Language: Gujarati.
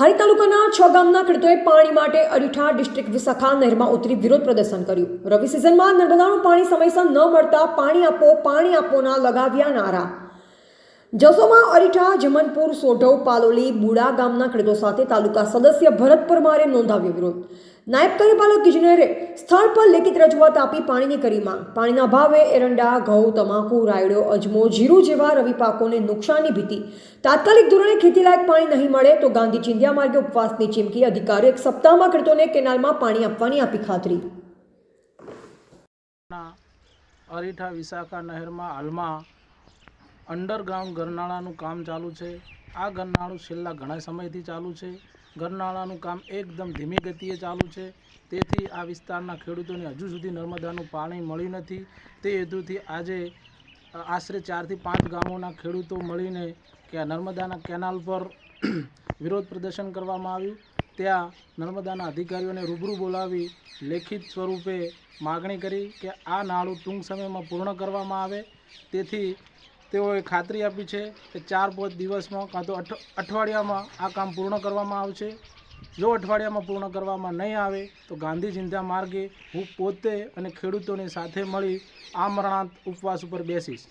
હારી તાલુકાના છ ગામના ખેડૂતોએ પાણી માટે અરીઠા ડિસ્ટ્રિક્ટ વિશાખા નહેરમાં ઉતરી વિરોધ પ્રદર્શન કર્યું. રવિ સિઝનમાં નર્મદાનું પાણી સમયસર ન મળતા પાણી આપો, પાણી આપોના લગાવ્યા નારા. જસોમાં અરીઠા, જમનપુર, સોઢવ, પાલોલી, બુડા ગામના ખેડૂતો સાથે તાલુકા સદસ્ય ભરત પરમારે નોંધાવ્યો વિરોધ. નાયબ કાર્યપાલક ઇજનેરે સ્થળ પર લેખિત રજૂઆત આપી પાણીની કરી માંગ. પાણીના ભાવે એરંડા, ઘઉં, તમાકુ, રાયડો, અજમો, જીરું જેવા રવિ પાકોને નુકસાનની ભીતિ. તાત્કાલિક ધોરણે ખેતીલાયક પાણી નહીં મળે તો ગાંધી ચિંધ્યા માર્ગે ઉપવાસની ચીમકી અધિકારીઓ એક સપ્તાહમાં ખેડૂતોને કેનાલમાં પાણી આપવાની આપી ખાતરી. અરીઠા વિશાખા નહેરમાં હાલમાં અંડરગ્રાઉન્ડ ગરનાળાનું કામ ચાલુ છે. આ ગરનાળું છેલ્લા ઘણા સમયથી ચાલુ છે. ગરનાળાનું કામ એકદમ ધીમી ગતિએ ચાલુ છે. તેથી આ વિસ્તારના ખેડૂતોને હજુ સુધી નર્મદાનું પાણી મળ્યું નથી. તે હેતુથી આજે આશરે ચારથી પાંચ ગામોના ખેડૂતો મળીને કે નર્મદાના કેનાલ પર વિરોધ પ્રદર્શન કરવામાં આવ્યું. ત્યાં નર્મદાના અધિકારીઓને રૂબરૂ બોલાવી લેખિત સ્વરૂપે માગણી કરી કે આ નાળું ટૂંક સમયમાં પૂર્ણ કરવામાં આવે. તેથી તેઓએ ખાતરી આપી છે કે ચાર પાંચ દિવસમાં કાં તો અઠ, અઠવાડિયામાં આ કામ પૂર્ણ કરવામાં આવશે. જો અઠવાડિયામાં પૂર્ણ કરવામાં નહીં આવે, તો ગાંધી ચિંતા માર્ગે હું પોતે અને ખેડૂતોની સાથે મળી આમરણાંત ઉપવાસ ઉપર બેસીશ.